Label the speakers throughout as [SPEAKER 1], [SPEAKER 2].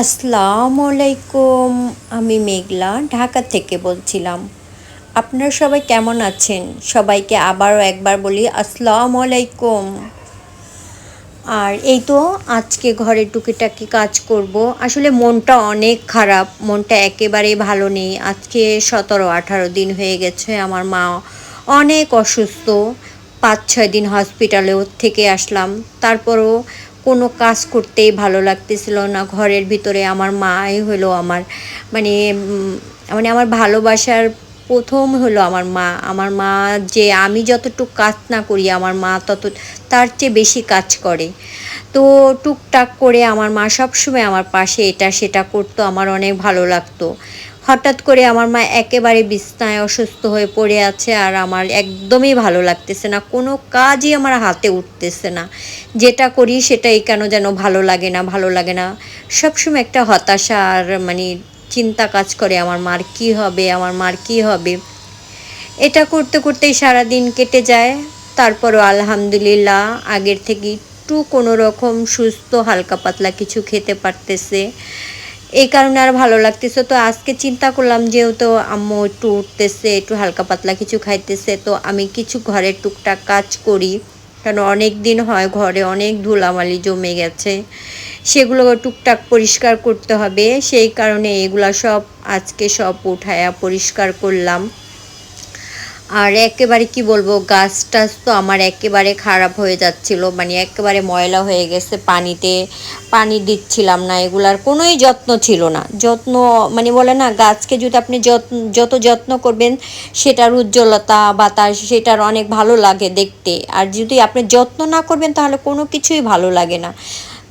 [SPEAKER 1] আসসালামু আলাইকুম আমি মেঘলা, ঢাকা থেকে বলছিলাম। আপনারা সবাই কেমন আছেন? সবাইকে আবারও একবার বলি আসসালামু আলাইকুম আর এই তো আজকে ঘরে টুকিটাকি কাজ করব। আসলে মনটা অনেক খারাপ, মনটা একেবারে ভালো নেই। আজকে সতেরো, আঠারো দিন হয়ে গেছে, আমার মা অনেক অসুস্থ। পাঁচ, ছয় দিন হসপিটালেও থেকে আসলাম। তারপরও কোনো কাজ করতেই ভালো লাগতেছিল না। ঘরের ভিতরে আমার মাই হলো আমার মানে মানে আমার ভালোবাসার প্রথম হলো আমার মা। আমার মা যে আমি যতটুকু কাজ না করি, আমার মা তত, তার চেয়ে বেশি কাজ করে। তো টুকটাক করে আমার মা সবসময় আমার পাশে, এটা সেটা করতো, আমার অনেক ভালো লাগতো। হঠাৎ করে আমার মা একেবারে বিছনায় অসুস্থ হয়ে পড়ে আছে আর আমার একদমই ভালো লাগতেছে না, কোনো কাজই আমার হাতে উঠতেছে না। যেটা করি সেটাই কেন যেন ভালো লাগে না, ভালো লাগে না। সবসময় একটা হতাশা আর মানে চিন্তা কাজ করে আমার মার কি হবে, আমার মার কি হবে। এটা করতে করতেই সারা দিন কেটে যায়। তারপরও আলহামদুলিল্লাহ, আগের থেকে একটু কোনো রকম সুস্থ, হালকা পাতলা কিছু খেতে পারতেছে। এই কারণে আর ভালো লাগতেছে। তো আজকে চিন্তা করলাম যেহেতু আম্মু একটু উঠতেছে, একটু হালকা পাতলা কিছু খাইতেছে, তো আমি কিছু ঘরের টুকটাক কাজ করি। কারণ অনেক দিন হয় ঘরে অনেক ধুলামালি জমে গেছে। সেগুলো টুকটাক পরিষ্কার করতে হবে। সেই কারণে এগুলা সব আজকে সব উঠায়া পরিষ্কার করলাম। আর একেবারে কি বলব গাছ টাছ তো আমার একেবারে খারাপ হয়ে যাচ্ছিল। মানে একেবারে ময়লা হয়ে গেছে পানিতে, পানি দিচ্ছিলাম না, এগুলার কোনোই যত্ন ছিল না। যত্ন মানে বলে না, গাছকে যদি আপনি যত্ন, যত যত্ন করবেন, সেটার উজ্জ্বলতা বাতাস সেটার অনেক ভালো লাগে দেখতে। আর যদি আপনি যত্ন না করবেন, তাহলে কোনো কিছুই ভালো লাগে না।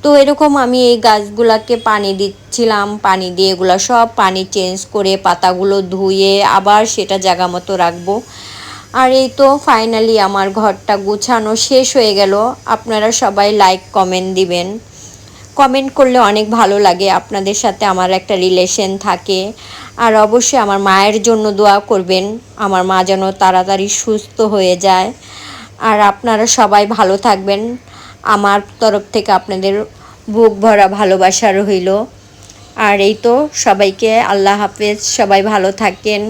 [SPEAKER 1] তো এরকম আমি এই গাছগুলাকে পানি দিচ্ছিলাম, পানি দিয়ে এগুলো সব পানি চেঞ্জ করে পাতাগুলো ধুয়ে আবার সেটা জায়গা মতো রাখব। আর এই তো ফাইনালি আমার ঘরটা গুছানো শেষ হয়ে গেল। আপনারা সবাই লাইক, কমেন্ট দিবেন। কমেন্ট করলে অনেক ভালো লাগে, আপনাদের সাথে আমার একটা রিলেশন থাকে। আর অবশ্যই আমার মায়ের জন্য দোয়া করবেন, আমার মা যেন তাড়াতাড়ি সুস্থ হয়ে যায়। আর আপনারা সবাই ভালো থাকবেন। আমার তরফ থেকে আপনাদের বুক ভরা ভালোবাসা রইল। আর এই তো সবাইকে আল্লাহ হাফেজ, সবাই ভালো থাকেন।